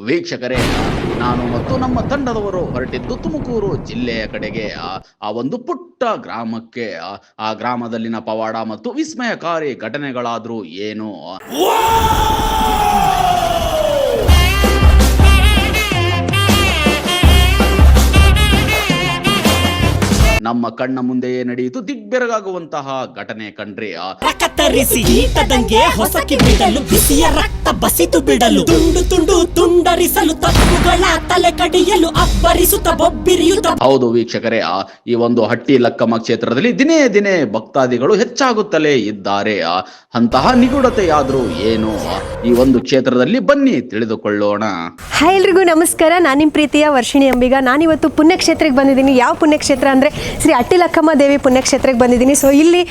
ವೀಕ್ಷಕರೇ ನಾನು ಮತ್ತು ನಮ್ಮ ತಂಡದವರು ಹೊರಟಿದ್ದು ತುಮಕೂರು ಜಿಲ್ಲೆಯ ಕಡೆಗೆ. ಆ, ಒಂದು ಪುಟ್ಟ ಗ್ರಾಮಕ್ಕೆ ಆ ಗ್ರಾಮದಲ್ಲಿನ ಪವಾಡ ಮತ್ತು ವಿಸ್ಮಯಕಾರಿ ಘಟನೆಗಳಾದ್ರೂ ಏನು? ನಮ್ಮ ಕಣ್ಣ ಮುಂದೆಯೇ ನಡೆಯಿತು ದಿಗ್ಬೆರಗಾಗುವಂತಹ ಘಟನೆ ಕಂಡ್ರೆ ಆ, ಕತ್ತರಿಸಿ ಈಟದಂಗೆ ಹೊಸಕಿ ಬಿಡಲು ಬಿಸಿಯ ರಕ್ತ ಬಸಿತು ಬಿಡಲು ತುಂಡು ತುಂಡು ತುಂಡರಿಸಲು ತಪ್ಪುಗಳ ತಲೆ ಕಡಿಯಲು ಅಬ್ಬರಿಸುತ್ತ ಬೊಬ್ಬಿರಿಯುತ್ತ ಹೌದು ವೀಕ್ಷಕರೇ ಆ, ಈ ಒಂದು ಹಟ್ಟಿ ಲಕ್ಕಮ್ಮ ಕ್ಷೇತ್ರದಲ್ಲಿ ದಿನೇ ದಿನೇ ಭಕ್ತಾದಿಗಳು ಹೆಚ್ಚಾಗುತ್ತಲೇ ಇದ್ದಾರೆ. ಆ, ಅಂತಹ ನಿಗೂಢತೆಯಾದ್ರೂ ಏನು? ಈ ಒಂದು ಕ್ಷೇತ್ರದಲ್ಲಿ ಬನ್ನಿ ತಿಳಿದುಕೊಳ್ಳೋಣ. ಹಾಯ್ ಎಲ್ರಿಗೂ ನಮಸ್ಕಾರ. ನಾನು ನಿಮ್ಮ ಪ್ರೀತಿಯ ವರ್ಷಿಣಿ ಅಂಬಿಗ. ನಾನಿವತ್ತು ಪುಣ್ಯಕ್ಷೇತ್ರಕ್ಕೆ ಬಂದಿದ್ದೀನಿ. ಯಾವ ಪುಣ್ಯಕ್ಷೇತ್ರ ಅಂದರೆ ಶ್ರೀ ಅಟ್ಟಿಲಕ್ಕಮ್ಮ ದೇವಿ ಪುಣ್ಯಕ್ಷೇತ್ರಕ್ಕೆ ಬಂದಿದ್ದೀನಿ. ಸೊ ಇಲ್ಲಿ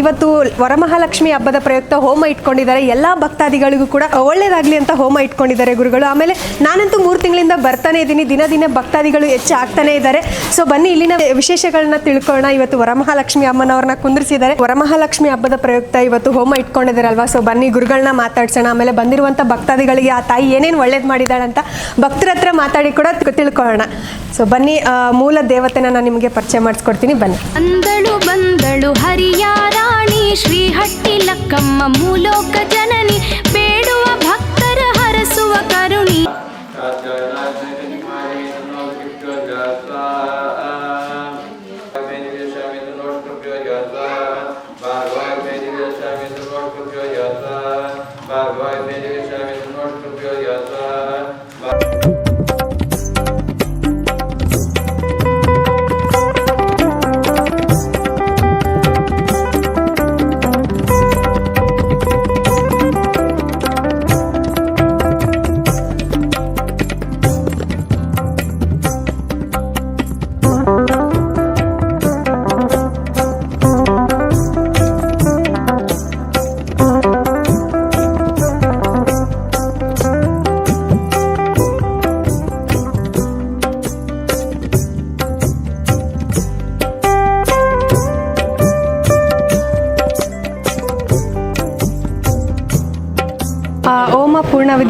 ಇವತ್ತು ವರಮಹಾಲಕ್ಷ್ಮಿ ಹಬ್ಬದ ಪ್ರಯುಕ್ತ ಹೋಮ ಇಟ್ಕೊಂಡಿದ್ದಾರೆ. ಎಲ್ಲ ಭಕ್ತಾದಿಗಳಿಗೂ ಕೂಡ ಒಳ್ಳೇದಾಗಲಿ ಅಂತ ಹೋಮ ಇಟ್ಕೊಂಡಿದ್ದಾರೆ ಗುರುಗಳು. ಆಮೇಲೆ ನಾನಂತೂ ಮೂರು ತಿಂಗಳಿಂದ ಬರ್ತಾನೆ ಇದ್ದೀನಿ. ದಿನ ದಿನ ಭಕ್ತಾದಿಗಳು ಹೆಚ್ಚು ಆಗ್ತಾನೆ ಇದ್ದಾರೆ. ಸೊ ಬನ್ನಿ, ಇಲ್ಲಿನ ವಿಶೇಷಗಳನ್ನ ತಿಳ್ಕೊಳ್ಳೋಣ. ಇವತ್ತು ವರಮಹಾಲಕ್ಷ್ಮಿ ಅಮ್ಮನವ್ರನ್ನ ಕುಂದಿರಿಸಿದ್ದಾರೆ. ವರಮಹಾಲಕ್ಷ್ಮಿ ಹಬ್ಬದ ಪ್ರಯುಕ್ತ ಇವತ್ತು ಹೋಮ ಇಟ್ಕೊಂಡಿದ್ದಾರಲ್ವಾ? ಸೊ ಬನ್ನಿ ಗುರುಗಳನ್ನ ಮಾತಾಡ್ಸೋಣ. ಆಮೇಲೆ ಬಂದಿರುವಂಥ ಭಕ್ತಾದಿಗಳಿಗೆ ಆ ತಾಯಿ ಏನೇನು ಒಳ್ಳೇದು ಮಾಡಿದ್ದಾಳೆ ಅಂತ ಭಕ್ತರ ಹತ್ರ ಮಾತಾಡಿ ಕೂಡ ತಿಳ್ಕೊಳ್ಳೋಣ. ಸೊ ಬನ್ನಿ ಮೂಲ ದೇವತೆನ ನಾನು ನಿಮಗೆ ಪರಿಚಯ ಮಾಡಿಸ್ಕೊಡ್ತೀನಿ ಬನ್ನಿ. ಬಂದಳು ಬಂದಳು ಹರಿಯ ರಾಣಿ ಶ್ರೀಹಟ್ಟಿ ಲಕ್ಕಮ್ಮ ಮೂಲೋಕ ಜನನಿ ಬೇಡುವ ಭಕ್ತರ ಹರಸುವ ಕರುಣಿ.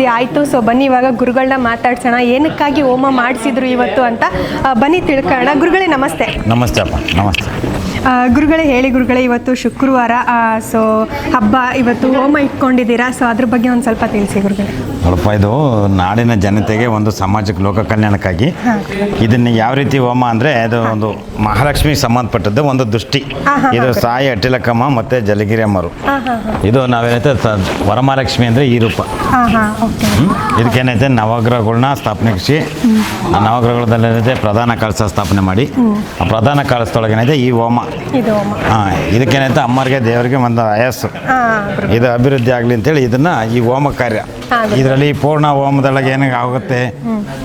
ಆಯಿತು. ಸೊ ಬನ್ನಿ ಇವಾಗ ಗುರುಗಳನ್ನ ಮಾತಾಡ್ಸೋಣ. ಏನಕ್ಕಾಗಿ ಹೋಮ ಮಾಡಿಸಿದ್ರು ಇವತ್ತು ಅಂತ ಬನ್ನಿ ತಿಳ್ಕೊಳ್ಳೋಣ. ಗುರುಗಳೇ ನಮಸ್ತೆ. ನಮಸ್ತೆ ಅಪ್ಪ. ನಮಸ್ತೆ. ಗುರುಗಳೇ ಹೇಳಿ ಗುರುಗಳೇ ಇವತ್ತು ಶುಕ್ರವಾರ ಸೊ ಹಬ್ಬ ಇವತ್ತು ಹೋಮ ಇಟ್ಕೊಂಡಿದ್ದೀರಾ? ಸೊ ಅದ್ರ ಬಗ್ಗೆ ಒಂದು ಸ್ವಲ್ಪ ತಿಳಿಸಿ ಗುರುಗಳೇ. ನೋಡಪ್ಪ ಇದು ನಾಡಿನ ಜನತೆಗೆ ಒಂದು ಸಾಮಾಜಿಕ ಲೋಕ ಕಲ್ಯಾಣಕ್ಕಾಗಿ ಇದನ್ನ ಯಾವ ರೀತಿ ಹೋಮ ಅಂದರೆ ಅದು ಒಂದು ಮಹಾಲಕ್ಷ್ಮಿಗೆ ಸಂಬಂಧಪಟ್ಟದ್ದು ಒಂದು ದೃಷ್ಟಿ. ಇದು ಸಾಯಿ ಅಟ್ಟಿಲಕ್ಕಮ್ಮ ಮತ್ತು ಜಲಗಿರಿ ಅಮ್ಮರು. ಇದು ನಾವೇನೈತೆ ವರಮಹಾಲಕ್ಷ್ಮಿ ಅಂದರೆ ಈ ರೂಪ? ಇದಕ್ಕೇನೈತೆ ನವಗ್ರಹಗಳನ್ನ ಸ್ಥಾಪನೆಗಿಸಿ ಆ ನವಗ್ರಹಗಳಲ್ಲಿ ಏನೈತೆ ಪ್ರಧಾನ ಕಳಸ ಸ್ಥಾಪನೆ ಮಾಡಿ. ಆ ಪ್ರಧಾನ ಕಳಸದೊಳಗೇನೈತೆ ಈ ಹೋಮ. ಹಾಂ ಇದಕ್ಕೇನೈತೆ ಅಮ್ಮರಿಗೆ ದೇವರಿಗೆ ಒಂದು ಆಯಸ್ಸು. ಇದು ಅಭಿವೃದ್ಧಿ ಆಗಲಿ ಅಂತೇಳಿ ಇದನ್ನ ಈ ಹೋಮ ಕಾರ್ಯ. ಇದರಲ್ಲಿ ಪೂರ್ಣ ಹೋಮದೊಳಗೆ ಏನಾಗ ಆಗುತ್ತೆ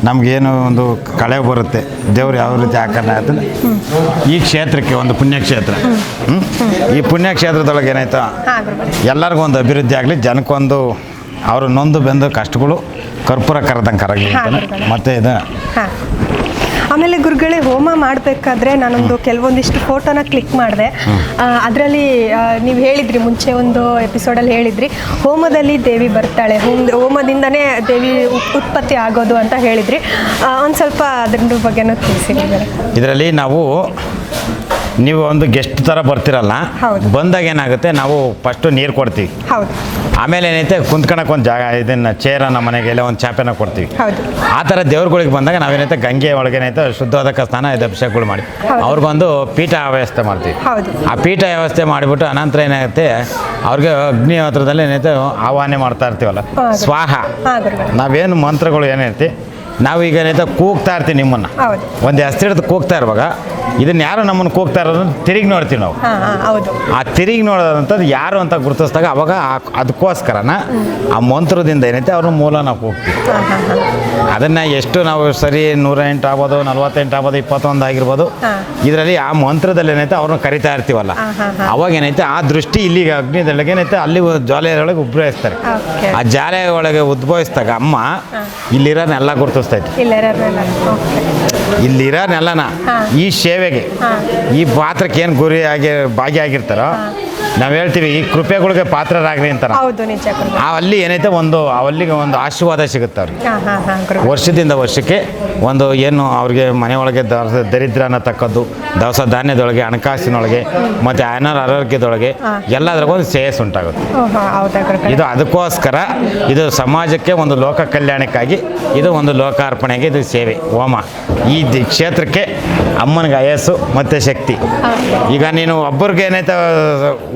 ನಮಗೇನು ಒಂದು ಕಳೆ ಬರುತ್ತೆ. ದೇವ್ರು ಯಾವ ರೀತಿ ಆಕರಣ ಆಯ್ತಂದ್ರೆ ಈ ಕ್ಷೇತ್ರಕ್ಕೆ ಒಂದು ಪುಣ್ಯಕ್ಷೇತ್ರ? ಈ ಪುಣ್ಯಕ್ಷೇತ್ರದೊಳಗೆ ಏನಾಯ್ತು? ಎಲ್ಲರಿಗೂ ಒಂದು ಅಭಿವೃದ್ಧಿ ಆಗಲಿ ಜನಕ್ಕೊಂದು ಅವರು ನೊಂದು ಬೆಂದು ಕಷ್ಟಗಳು ಕರ್ಪೂರ ಕರೆದಂಗೆ ಕರಗಲಿ ಮತ್ತೆ ಇದು ಆಮೇಲೆ ಗುರುಗಳೇ ಹೋಮ ಮಾಡಬೇಕಾದ್ರೆ ನಾನೊಂದು ಕೆಲವೊಂದಿಷ್ಟು ಫೋಟೋನ ಕ್ಲಿಕ್ ಮಾಡಿದೆ. ಅದರಲ್ಲಿ ನೀವು ಹೇಳಿದ್ರಿ ಮುಂಚೆ ಒಂದು ಎಪಿಸೋಡಲ್ಲಿ ಹೇಳಿದ್ರಿ ಹೋಮದಲ್ಲಿ ದೇವಿ ಬರ್ತಾಳೆ ಹೋಮ ಹೋಮದಿಂದನೇ ದೇವಿ ಉತ್- ಉತ್ಪತ್ತಿ ಆಗೋದು ಅಂತ ಹೇಳಿದ್ರಿ. ಒಂದು ಸ್ವಲ್ಪ ಅದ್ರ ಬಗ್ಗೆನೂ ತಿಳಿಸಿ. ಇದರಲ್ಲಿ ನಾವು ನೀವು ಒಂದು ಗೆಸ್ಟ್ ಥರ ಬರ್ತಿರಲ್ಲ ಹೌದು. ಬಂದಾಗ ಏನಾಗುತ್ತೆ ನಾವು ಫಸ್ಟು ನೀರು ಕೊಡ್ತೀವಿ. ಹೌದು. ಆಮೇಲೆ ಏನೈತೆ ಕುಂತ್ಕೊಳಕ್ಕೆ ಒಂದು ಜಾಗ ಇದನ್ನು ಚೇರ ನಮ್ಮ ಮನೆಗೆಲ್ಲ ಒಂದು ಚಾಪೆನ ಕೊಡ್ತೀವಿ. ಹೌದು. ಆ ಥರ ದೇವ್ರುಗಳಿಗೆ ಬಂದಾಗ ನಾವೇನೈತೆ ಗಂಗೆ ಒಳಗೇನೈತೆ ಶುದ್ಧವಾದ ಸ್ನಾನ ಇದೆ ಅಭಿಷೇಕಗಳು ಮಾಡಿ. ಅವ್ರಿಗೊಂದು ಪೀಠ ವ್ಯವಸ್ಥೆ ಮಾಡ್ತೀವಿ. ಹೌದು. ಆ ಪೀಠ ವ್ಯವಸ್ಥೆ ಮಾಡಿಬಿಟ್ಟು ಅನಂತರ ಏನಾಗುತ್ತೆ ಅವ್ರಿಗೆ ಅಗ್ನಿಹೋತ್ರದಲ್ಲಿ ಏನೈತೆ ಆಹ್ವಾನ ಮಾಡ್ತಾ ಇರ್ತೀವಲ್ಲ. ಹೌದು. ಸ್ವಾಹ. ಹಾಂ ಗುರುಗಳೇ. ನಾವೇನು ಮಂತ್ರಗಳು ಏನೈತಿ ನಾವೀಗ ಏನೈತೆ ಕೂಗ್ತಾ ಇರ್ತೀವಿ ನಿಮ್ಮನ್ನು. ಹೌದು. ಒಂದು ಹೆಸರು ಹಿಡಿದು ಕೂಗ್ತಾ ಇರುವಾಗ ಇದನ್ನ ಯಾರು ನಮ್ಮನ್ನು ಕೂಗ್ತಾ ಇರೋದನ್ನ ತಿರುಗಿ ನೋಡ್ತೀವಿ ನಾವು. ಹಾಂ ಹಾಂ ಹೌದು. ಆ ತಿರುಗಿ ನೋಡೋದಂಥದ್ದು ಯಾರು ಅಂತ ಗುರುತಿಸಿದಾಗ ಅವಾಗ ಆ- ಅದಕ್ಕೋಸ್ಕರನ ಆ ಮಂತ್ರದಿಂದ ಏನೈತೆ ಅವ್ರ ಮೂಲ ನಾವು ಹೋಗ್ತೀವಿ ಅದನ್ನ ಹಾಂ ಹಾಂ. ಅದನ್ನು ಎಷ್ಟು ನಾವು ಸರಿ ನೂರ ಎಂಟು ಆಗ್ಬೋದು ನಲ್ವತ್ತೆಂಟು ಆಗ್ಬೋದು ಇಪ್ಪತ್ತೊಂದು ಆಗಿರ್ಬೋದು ಹಾ. ಇದರಲ್ಲಿ ಆ ಮಂತ್ರದಲ್ಲಿ ಏನೈತೆ ಅವ್ರನ್ನ ಕರಿತಾ ಇರ್ತೀವಲ್ಲ. ಹಾ, ಹಾ, ಹಾ. ಅವಾಗ ಏನೈತೆ ಆ ದೃಷ್ಟಿ ಇಲ್ಲಿಗೆ ಅಗ್ನಿದೊಳಗೆ ಏನೈತೆ ಅಲ್ಲಿ ಜ್ವಾಲೆಯೊಳಗೆ ಉದ್ಭವಿಸ್ತಾರೆ. ಆ ಜಾಲೆ ಒಳಗೆ ಉದ್ಭವಿಸಿದಾಗ ಅಮ್ಮ ಇಲ್ಲಿರೋನೆಲ್ಲ ಗುರುತಿಸ್ತೈತಿ ಇಲ್ಲೆರಲ್ಲ ಓಕೆ. ಇಲ್ಲಿರೋನೆಲ್ಲನ ಹಾ. ಈ ಸೇವೆಗೆ. ಈ ಪಾತ್ರಕ್ಕೆ ಏನು ಗುರಿಯಾಗಿ ಭಾಗಿಯಾಗಿರ್ತಾರೋ ನಾವು ಹೇಳ್ತೀವಿ ಈ ಕೃಪೆಗಳಿಗೆ ಪಾತ್ರರಾಗ್ರಿ ಅಂತ ಹೌದು ನಿಜ ಅಲ್ಲಿ ಏನೈತೆ ಒಂದು ಅವಲ್ಲಿಗೆ ಒಂದು ಆಶೀರ್ವಾದ ಸಿಗುತ್ತೆ ಅವ್ರಿಗೆ. ಹಾಂ ಹಾಂ ಹಾಂ ಗುರುಗಳೇ ವರ್ಷದಿಂದ ವರ್ಷಕ್ಕೆ ಒಂದು ಏನು ಅವ್ರಿಗೆ ಮನೆಯೊಳಗೆ ದ- ದರಿದ್ರ ಅನ್ನತಕ್ಕದ್ದು ದವಸ ಧಾನ್ಯದೊಳಗೆ ಹಣಕಾಸಿನೊಳಗೆ ಮತ್ತು ಅನಾರ ಆರೋಗ್ಯದೊಳಗೆ ಎಲ್ಲದ್ರಾಗ ಒಂದು ಶ್ರೇಯಸ್ ಉಂಟಾಗುತ್ತೆ. ಓಹೋ ಹೌದಾ ಗುರುಗಳೇ ಇದು ಅದಕ್ಕೋಸ್ಕರ ಇದು ಸಮಾಜಕ್ಕೆ ಒಂದು ಲೋಕ ಕಲ್ಯಾಣಕ್ಕಾಗಿ ಇದು ಒಂದು ಲೋಕಾರ್ಪಣೆಗೆ ಇದು ಸೇವೆ ಹೋಮ. ಈ ದಿ- ಕ್ಷೇತ್ರಕ್ಕೆ ಅಮ್ಮನಿಗೆ ಆಯಸ್ಸು ಮತ್ತು ಶಕ್ತಿ. ಈಗ ನೀನು ಒಬ್ಬರಿಗೆ ಏನೈತೆ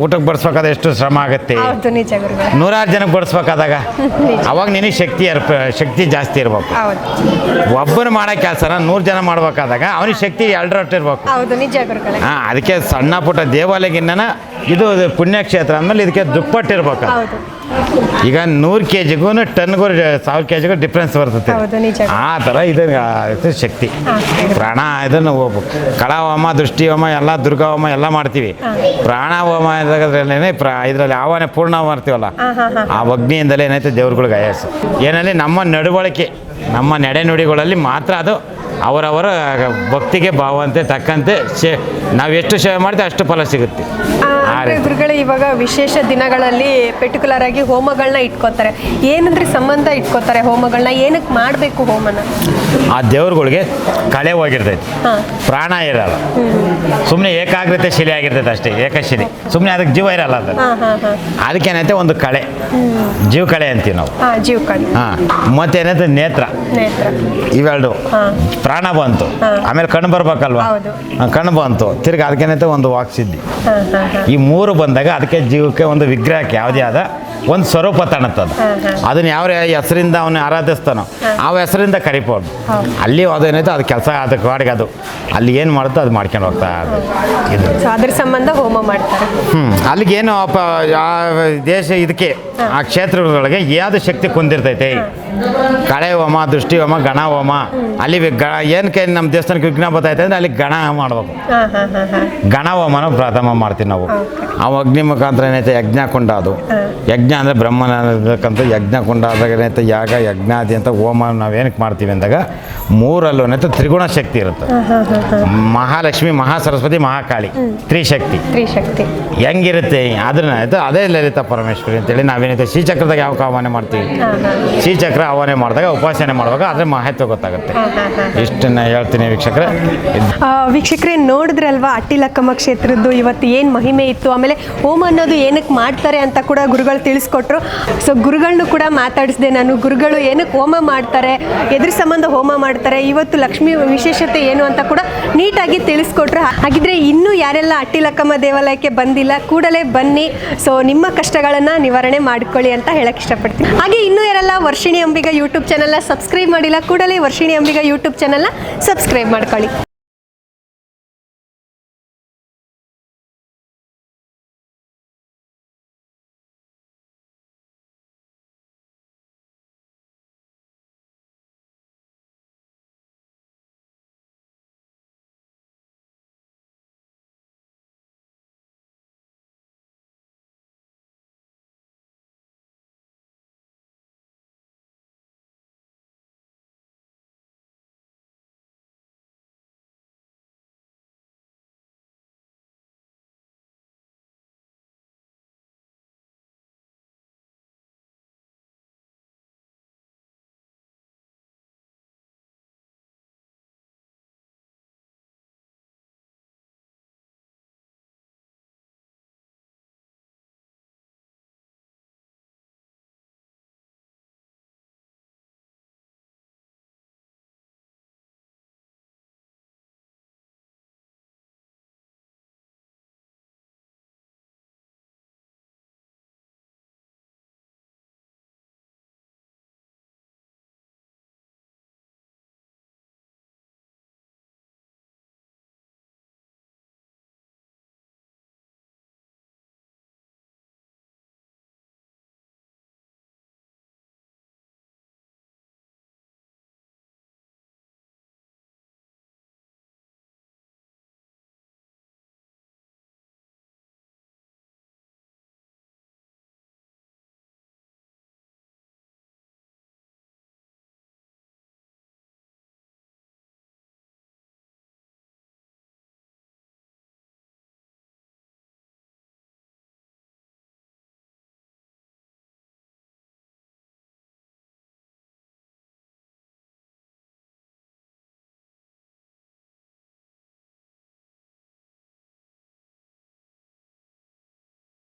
ಊಟಕ್ಕೆ ಬಡಿಸ್ಬೇಕಾದ್ರೆ ಎಷ್ಟು ಶ್ರಮ ಆಗುತ್ತೆ? ಹೌದು ನಿಜ ಗುರುಗಳೇ. ನೂರಾರು ಜನಕ್ಕೆ ಬಡಿಸ್ಬೇಕಾದಾಗ ಅವಾಗ ನಿನಗೆ ಶಕ್ತಿ ಅರ್ಪ ಶಕ್ತಿ ಜಾಸ್ತಿ ಇರ್ಬೇಕು. ಹೌದು. ಒಬ್ಬರು ಮಾಡೋ ಕೆಲಸನ ನೂರು ಜನ ಮಾಡ್ಬೇಕಾದಾಗ ಅವನಿಗೆ ಶಕ್ತಿ ಎರಡರಟ್ಟು ಇರ್ಬೇಕು. ಹೌದು ನಿಜ ಗುರುಗಳೇ. ಹಾಂ ಅದಕ್ಕೆ ಸಣ್ಣ ಪುಟ್ಟ ದೇವಾಲಯಗಿನ್ನ ಇದು ಪುಣ್ಯಕ್ಷೇತ್ರ ಅಂದಮೇಲೆ ಇದಕ್ಕೆ ದುಪ್ಪಟ್ಟಿರ್ಬೇಕು ಹೌದು. ಈಗ ನೂರು ಕೆ ಜಿಗೂ ಟನ್ಗೂ ಸಾವಿರ ಕೆ ಜಿಗೂ ಡಿಫ್ರೆನ್ಸ್ ಬರ್ತದೆ ಹೌದು, ನಿಜ. ಆ ಥರ ಇದು ಇದು ಶಕ್ತಿ. ಪ್ರಾಣ ಇದನ್ನು ಕಳ ಹೋಮ ದೃಷ್ಟಿ ಹೋಮ ಎಲ್ಲ ದುರ್ಗಾ ಹೋಮ ಎಲ್ಲ ಮಾಡ್ತೀವಿ. ಪ್ರಾಣ ಹೋಮ ಇದ್ರಲ್ಲೇನೆ ಪ್ರ ಇದರಲ್ಲಿ ಆವಾನೆ ಪೂರ್ಣ ಮಾಡ್ತೀವಲ್ಲ? ಆ ಅಗ್ನಿಯಿಂದಲೇ ಏನೈತೆ ದೇವ್ರುಗಳಿಗೆ ಆಯಾಸ ಏನಲ್ಲಿ ನಮ್ಮ ನಡವಳಿಕೆ ನಮ್ಮ ನಡೆನುಡಿಗಳಲ್ಲಿ ಮಾತ್ರ ಅದು ಅವರವರ ಭಕ್ತಿಗೆ ಭಾವಂತೆ ತಕ್ಕಂತೆ ಶೇ ನಾವು ಎಷ್ಟು ಸೇವೆ ಮಾಡ್ತೀವಿ ಅಷ್ಟು ಫಲ ಸಿಗುತ್ತೆ. ಗುರುಗಳೇ ಇವಾಗ ವಿಶೇಷ ದಿನಗಳಲ್ಲಿ ಪರ್ಟಿಕ್ಯುಲರ್ ಆಗಿ ಹೋಮಗಳನ್ನ ಇಟ್ಕೋತಾರೆ. ಏನಂದ್ರೆ ಸಂಬಂಧ ಇಟ್ಕೋತಾರೆ ಹೋಮಗಳನ್ನ ಏನಕ್ಕೆ ಮಾಡಬೇಕು ಹೋಮನ? ಆ ದೇವ್ರುಗಳಿಗೆ ಕಳೆ ಹೋಗಿರ್ತೈತಿ. ಪ್ರಾಣ ಇರಲ್ಲ. ಸುಮ್ಮನೆ ಏಕಾಗ್ರತೆ ಶಿಲೆ ಆಗಿರ್ತೈತೆ ಅಷ್ಟೇ ಏಕಶಿಲೆ. ಸುಮ್ಮನೆ ಅದಕ್ಕೆ ಜೀವ ಇರಲ್ಲ ಅದು. ಅದಕ್ಕೆ ಅದಕ್ಕೇನೈತೆ ಒಂದು ಕಳೆ. ಜೀವ ಕಳೆ ಅಂತೀವಿ ನಾವು. ಜೀವ ಕಳೆ. ಹಾಂ. ಮತ್ತೇನೈತೆ? ನೇತ್ರ. ನೇತ್ರ. ಇವೆರಡು. ಪ್ರಾಣ ಬಂತು. ಆಮೇಲೆ ಕಣ್ಣು ಬರ್ಬೇಕಲ್ವಾ? ಕಣ್ಣು ಬಂತು. ತಿರ್ಗಿ ಅದಕ್ಕೇನೈತೆ ಒಂದು ವಾಕ್ಸಿದ್ದಿ ಈ ಮೂರು ಬಂದಾಗ ಅದಕ್ಕೆ ಜೀವಕ್ಕೆ ಒಂದು ವಿಗ್ರಹಕ್ಕೆ ಯಾವುದೇ ಆದ ಒಂದು ಸ್ವರೂಪ ತಣತ್ತದ ಅದನ್ನ ಯಾವ ಹೆಸರಿಂದ ಅವನು ಆರಾಧಿಸ್ತಾನೋ ಆ ಹೆಸರಿಂದ ಕರಿಬೋದು. ಅಲ್ಲಿ ಅದೇನೈತೆ ಅದು ಕೆಲಸ ಅದಕ್ಕೆ ಕಾಡಿಗೆ ಅದು. ಅಲ್ಲಿ ಏನು ಮಾಡುತ್ತೋ ಅದು ಮಾಡ್ಕೊಂಡು ಹೋಗ್ತಾ ಇದು. ಅದ್ರ ಸಂಬಂಧ ಹೋಮ ಮಾಡ್ತಾರೆ. ಹ್ಞೂ ಅಲ್ಲಿಗೇನು ದೇಶ ಇದಕ್ಕೆ ಆ ಕ್ಷೇತ್ರದೊಳಗೆ ಯಾವುದು ಶಕ್ತಿ ಕುಂದಿರ್ತೈತೆ? ಕಳೆ ಹೋಮ ದೃಷ್ಟಿ ಹೋಮ ಗಣ ಹೋಮ. ಅಲ್ಲಿ ವಿ- ಗ ಏನಕ್ಕೆ ನಮ್ಮ ದೇವಸ್ಥಾನಕ್ಕೆ ವಿಘ್ನ ಬರ್ತೈತೆ ಅಂದರೆ ಅಲ್ಲಿ ಗಣ ಮಾಡ್ಬೇಕು. ಗಣ ಹೋಮನ ಪ್ರಥಮ ಮಾಡ್ತೀವಿ ನಾವು. ಆ ಅಗ್ನಿ ಮುಖಾಂತರ ಏನೈತೆ? ಯಜ್ಞ ಕುಂಡ ಅದು ಯಜ್ಞ ಅಂದರೆ ಬ್ರಹ್ಮನಕ್ಕಂಥ ಯಜ್ಞ ಕೊಂಡಾದಾಗ ಯಾಗ ಯಜ್ಞಾದಿ ಅಂತ ಹೋಮ ನಾವೇನಕ್ಕೆ ಮಾಡ್ತೀವಿ ಅಂದಾಗ ಮೂರಲ್ಲೂ ಏನೈತೆ ತ್ರಿಗುಣ ಶಕ್ತಿ ಇರುತ್ತೆ. ಮಹಾಲಕ್ಷ್ಮಿ ಮಹಾ ಸರಸ್ವತಿ ಮಹಾಕಾಳಿ ತ್ರಿಶಕ್ತಿ. ತ್ರಿಶಕ್ತಿ. ಹೆಂಗಿರುತ್ತೆ? ಅದನ್ನ ಆಯ್ತು ಅದೇ ಲಲಿತ ಪರಮೇಶ್ವರಿ ಅಂತೇಳಿ ನಾವೇನೈತೆ ಶ್ರೀಚಕ್ರದಾಗ ಯಾವ ಆಹ್ವಾನ ಮಾಡ್ತೀವಿ? ಶ್ರೀಚಕ್ರ ಆಹ್ವಾನ ಮಾಡಿದಾಗ ಉಪಾಸನೆ ಮಾಡುವಾಗ ಅದ್ರ ಮಹತ್ವ ಗೊತ್ತಾಗುತ್ತೆ. ಇಷ್ಟನ್ನ ಹೇಳ್ತೀನಿ ವೀಕ್ಷಕರೇ. ವೀಕ್ಷಕರೇ ನೋಡಿದ್ರಲ್ವಾ ಅಟ್ಟಿಲಕ್ಕಮ್ಮ ಕ್ಷೇತ್ರದ್ದು? ಇವತ್ತು ಏನು ಮಹಿಮೆ ಇತ್ತು? ಆಮೇಲೆ ಹೋಮ ಅನ್ನೋದು ಏನಕ್ಕೆ ಮಾಡ್ತಾರೆ ಅಂತ ಕೂಡ ಗುರುಗಳು ತಿಳಿಸ್ಕೊಟ್ರು. ಸೊ ಗುರುಗಳನ್ನೂ ಕೂಡ ಮಾತಾಡಿಸಿದೆ ನಾನು. ಗುರುಗಳು ಏನಕ್ಕೆ ಹೋಮ ಮಾಡ್ತಾರೆ? ಎದ್ರ ಸಂಬಂಧ ಹೋಮ ಮಾಡ್ತಾರೆ. ಇವತ್ತು ಲಕ್ಷ್ಮಿ ವಿಶೇಷತೆ ಏನು ಅಂತ ಕೂಡ ನೀಟಾಗಿ ತಿಳಿಸ್ಕೊಟ್ರು. ಹಾಗಿದ್ರೆ ಇನ್ನೂ ಯಾರೆಲ್ಲ ಅಟ್ಟಿಲಕ್ಕಮ್ಮ ದೇವಾಲಯಕ್ಕೆ ಬಂದಿಲ್ಲ, ಕೂಡಲೇ ಬನ್ನಿ. ಸೊ ನಿಮ್ಮ ಕಷ್ಟಗಳನ್ನು ನಿವಾರಣೆ ಮಾಡ್ಕೊಳ್ಳಿ ಅಂತ ಹೇಳಕ್ ಇಷ್ಟಪಡ್ತೀನಿ. ಹಾಗೆ ಇನ್ನೂ ಯಾರೆಲ್ಲ ವರ್ಷಿಣಿ ಅಂಬಿಗ ಯೂಟ್ಯೂಬ್ ಚಾನಲ್ನ ಸಬ್ಸ್ಕ್ರೈಬ್ ಮಾಡಿಲ್ಲ, ಕೂಡಲೇ ವರ್ಷಿಣಿ ಅಂಬಿಗ ಯೂಟ್ಯೂಬ್ ಚಾನಲ್ನ ಸಬ್ಸ್ಕ್ರೈಬ್ ಮಾಡ್ಕೊಳ್ಳಿ.